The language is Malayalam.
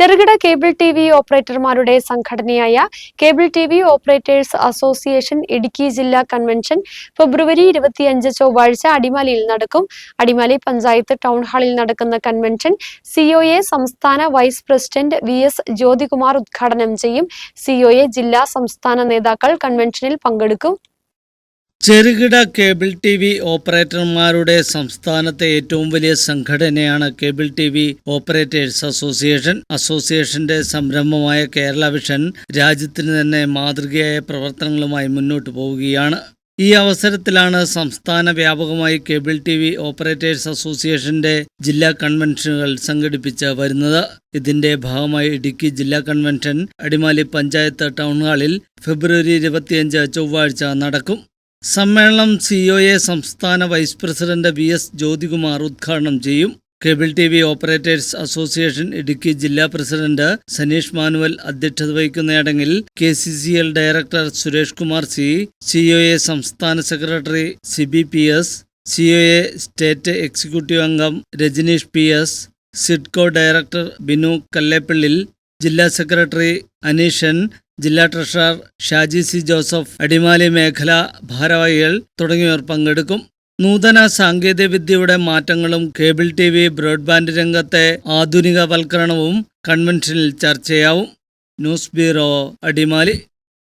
ചെറുകിട കേബിൾ ടി വി ഓപ്പറേറ്റർമാരുടെ സംഘടനയായ cable T V operators association Idukki ജില്ലാ കൺവെൻഷൻ ഫെബ്രുവരി ഇരുപത്തിയഞ്ച് ചൊവ്വാഴ്ച അടിമാലിയിൽ നടക്കും. അടിമാലി പഞ്ചായത്ത് ടൗൺ ഹാളിൽ നടക്കുന്ന കൺവെൻഷൻ സിഒഎ സംസ്ഥാന vice president V S Jyothikumar ഉദ്ഘാടനം ചെയ്യും. സിഒഎ ജില്ലാ സംസ്ഥാന നേതാക്കൾ കൺവെൻഷനിൽ പങ്കെടുക്കും. ചെറുകിട കേബിൾ ടി വി ഓപ്പറേറ്റർമാരുടെ സംസ്ഥാനത്തെ ഏറ്റവും വലിയ സംഘടനയാണ് cable T V operators association. അസോസിയേഷന്റെ സംരംഭമായ കേരള വിഷൻ രാജ്യത്തിന് തന്നെ മാതൃകയായ പ്രവർത്തനങ്ങളുമായി മുന്നോട്ട് പോവുകയാണ്. ഈ അവസരത്തിലാണ് സംസ്ഥാന വ്യാപകമായി കേബിൾ ടി വി ഓപ്പറേറ്റേഴ്സ് അസോസിയേഷന്റെ ജില്ലാ കൺവെൻഷനുകൾ സംഘടിപ്പിച്ച് വരുന്നത്. ഇതിന്റെ ഭാഗമായി ഇടുക്കി ജില്ലാ കൺവെൻഷൻ അടിമാലി പഞ്ചായത്ത് ടൗൺ ഹാളിൽ ഫെബ്രുവരി ഇരുപത്തിയഞ്ച് ചൊവ്വാഴ്ച നടക്കും. സമ്മേളനം സിഒഎ സംസ്ഥാന vice president V S Jyothikumar ഉദ്ഘാടനം ചെയ്യും. Cable T V operators association Idukki ജില്ലാ പ്രസിഡന്റ് സനീഷ് മാനുവൽ അധ്യക്ഷത വഹിക്കുന്ന ചടങ്ങിൽ K C C L director Suresh Kumar C COA സംസ്ഥാന secretary C B P S COA state executive അംഗം Rajaneesh P S SIDCO director Binu Kallepallil ജില്ലാ സെക്രട്ടറി അനീഷൻ ജില്ലാ treasurer Shaji C Joseph Adimali മേഖല ഭാരവാഹികൾ തുടങ്ങിയവർ പങ്കെടുക്കും. നൂതന സാങ്കേതികവിദ്യയുടെ മാറ്റങ്ങളും കേബിൾ ടി വി ബ്രോഡ്ബാൻഡ് രംഗത്തെ ആധുനികവൽക്കരണവും കൺവെൻഷനിൽ ചർച്ചയാവും. News bureau Adimali.